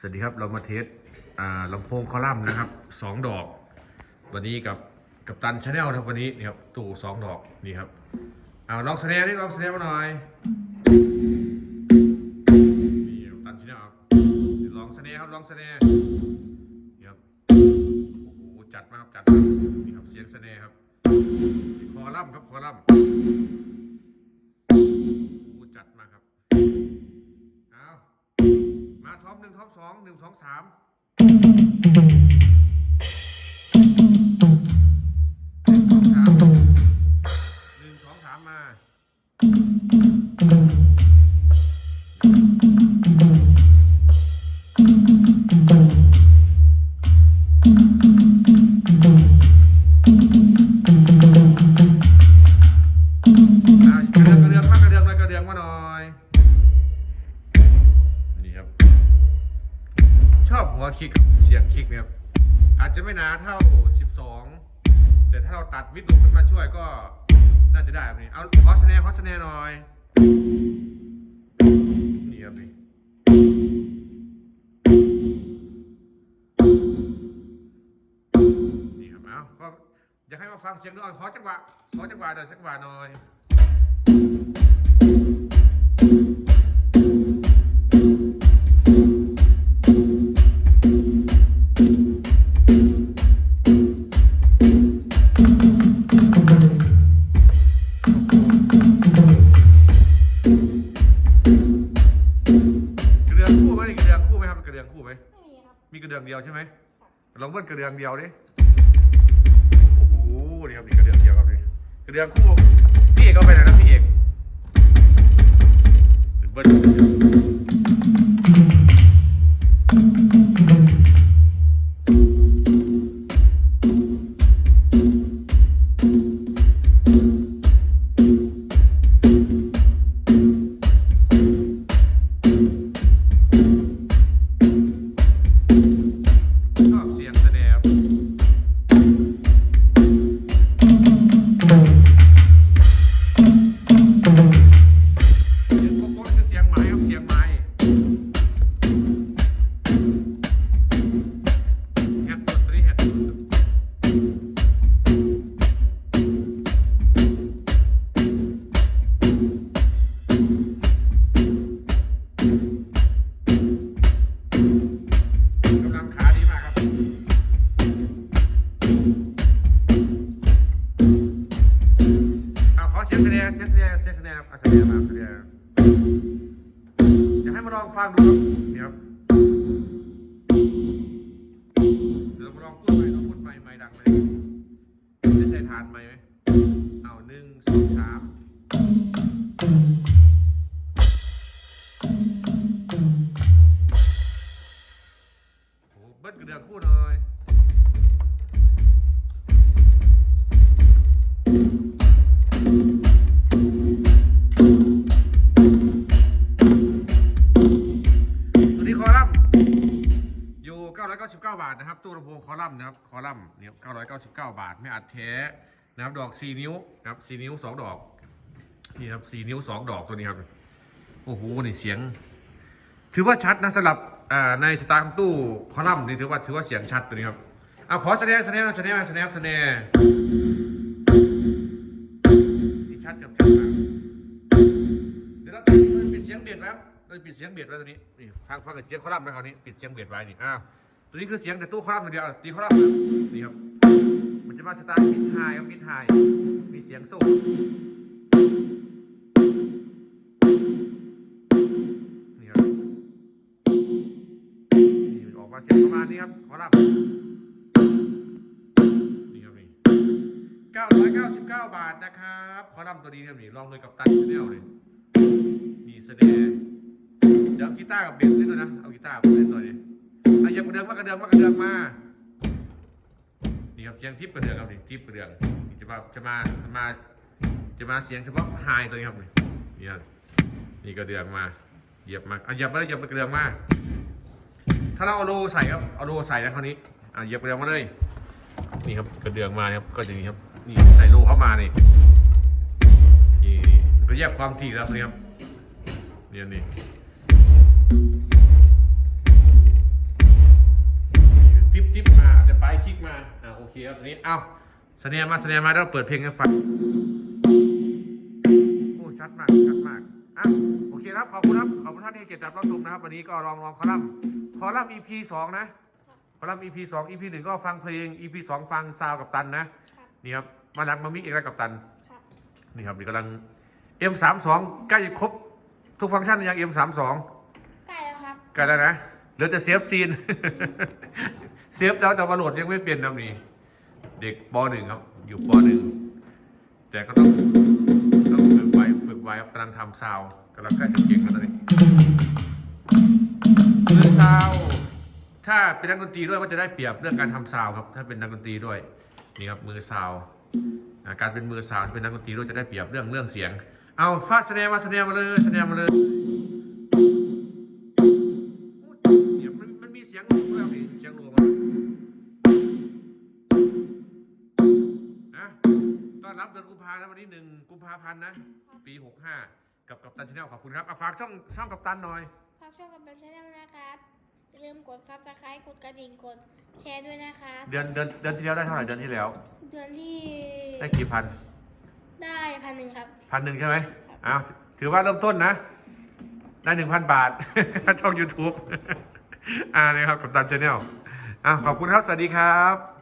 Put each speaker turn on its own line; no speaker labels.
สวัสดีครับเรามาเทสอ่าลำโพงคอลัมน์นะครับสองดอก วันนี้กับกับตันชาแนลนะครับวันนี้นี่ครับตู้สองดอกนี่ครับเอาลองแสดงดิลองแสดงมาหน่อยนี่กับตันชาแนลครับลองแสดงครับลองแสดงนี่ครับโอ้โหจัดมากครับจัดนี่ครับเสียงแสดงครับคอลัมน์ครับคอลัมน์ ท็อปหนึ่งท็อปสองหนึ่งสองสาม คลิกเสียงคลิกนะครับอาจจะไม่หนาเท่า 12 แต่ถ้าเราตัดวิดลูกขึ้นมาช่วยก็น่าจะได้แบบนี้เอาขอสแนร์ขอสแนร์หน่อยนี่ครับนี่นี่ครับเอาก็อยากให้มาฟังเสียงด้วยขอจังหวะขอจังหวะหน่อยสักจังหวะหน่อย ไหมไม่มี
ครับ
มีกระเดืองเดียวใช่ไหม
ค่ะ
ลองเบิ้ลกระเดืองเดียวดิโอ้โหนี่ครับนี่กระเดืองเดียวครับนี่กระเดืองคู่พี่เอกเอาไปไหนนะพี่เอกเบิ้ล รับเอาแสดงมาแสดงอยากให้มาลองฟังดูครับนี่ครับเดี๋ยวเรามาลองพูดไปลองพูดไปไม่ดังไหมจะใช้ทานไหมไหมเอาหนึ่งสองสามโอ้โหเบิ้ลกระเดืองคู่หน่อย 999 บาทนะครับตู้ลำโพงคอลัมน์นะครับคอลัมน์เนี่ย999 บาท ไม่อัดแท้นะครับดอก 4 นิ้วนะครับ4นิ้ว 2 ดอกนี่ครับ4นิ้ว 2 ดอกตัวนี้ครับโอ้โหนี่เสียง ถือว่าชัดนะสำหรับในสตาร์ตู้คอลัมน์นี่ถือว่าถือว่าเสียงชัดตัวนี้ครับเอาขอแสดงแสดงแสดงแสดงแสดงนี่ชัดจับจับเดี๋ยวเราปิดเสียงเบียดไว้ครับเราปิดเสียงเบียดไว้ตัวนี้นี่ฟังฟังกับเสียงคอลัมน์นะคราวนี้ปิดเสียงเบียดไว้นี่อ้าว ตัวนี้คือเสียงแต่ตู้คอลัมน์อย่างเดียวตีคอลัมนี่ครับ มันจะมาสไตล์มิดไฮครับมิดไฮมีเสียงสูงนี่ครับนี่ออกมาเสียงประมาณนี้ครับคอลัมนี่ครับนี่999บเก้าบาทนะครับคอลัมตัวนี้ครับนี่ลองเลยกับตันชาแนลเลยนี่แสดงเดี๋ยวเอากีตาร์กับเบสเล่นด้วยนะเอากีตาร์มาเล่นหน่ อยดิอะอย่ากระเดืองมากระเดืองมากระเดืองมา นี่ครับเสียงทิปกระเดืองครับนี่ทิปกระเดืองนี่จะมาจะมาจะมาจะมาเสียงเฉพาะไฮตัวนี้ครับนี่นี่นี่กระเดืองมา เหยียบมาอะเหยียบมาเลยเหยียบกระเดืองมา ถ้าเราเอาโลใส่ครับเอาโลใส่แล้วคราวนี้อะเหยียบกระเดืองมาเลย นี่ครับกระเดืองมาครับก็อย่างนี้ครับ นี่ใส่โลเข้ามานี่นี่มันก็แยกความถี่แล้วนี่ครับเนี่ยนี่ ครับตอนนี้เอ้าเสนียมาเสนียมาแล้วเปิดเพลงให้ฟังโอ้ชัดมากชัดมากอะโอเคครับขอบคุณครับขอบคุณท่านที่ให้เกียรติรับชมนะครับ วันนี้ก็ลองลองคอลัมน์คอลัมน์ EP สองนะคอลัมน์ EP สอง EP หนึ่งก็ฟังเพลง EP สองฟังซาวกับตันนะครับนี่ครับมานักมามิกเอกแล้วกับตัน
ครับ
นี่ครับนี่กำลัง M32 ใกล้จะครบทุกฟังก์ชันหรือยัง M32
ใกล้แล้วครับ
กันแล้วนะเหลือแต่เซฟซีนเซฟแล้วแต่ว่าโหลดยังไม่เปลี่ยนนะนี่ เด็กปหนึ่งครับ อยู่ปหนึ่งแต่ก็ต้องต้องฝึกไว้ฝึกไว้ครับกำลังทำซาวกำลังใกล้จะเก่งแล้วตอนนี้คือซาวถ้าเป็นนักดนตรีด้วยก็จะได้เปรียบเรื่องการทำซาวครับ ถ้าเป็นนักดนตรีด้วยนี่ครับมือซาวการเป็นมือซาวเป็นนักดนตรีด้วยจะได้เปรียบเรื่องเรื่องเสียง เอาฟาดแสดงมาแสดงมาเลยแสดงมาเลย ต้อนรับเดือนกุมภาพันธ์นะวันนี้หนึ่งกุมภาพันธ์นะ ปีหกห้ากับกัปตันชาแนลขอบคุณครับอะฝากช่องช่องกัปตันหน่อย
ฝากช่องกับเป็นชาแนลนะครับอย่าลืมกดซับสไครต์กดกระดิ่งกดแชร์ด้วยนะครับ
เดือนเดือนเดือนที่แล้วได้เท่าไหร่เดือนที่แล้ว
เดือนที่
ได้กี่พัน
ได้พันหนึ่งครับ
พันหนึ่งใช่ไหมอ้าวถือว่าเริ่มต้นนะ ได้หนึ่งพันบาท ช่อง YouTube อ่านี่ครับกัปตันชาแนลอะขอบคุณครับ สวัสดีครับ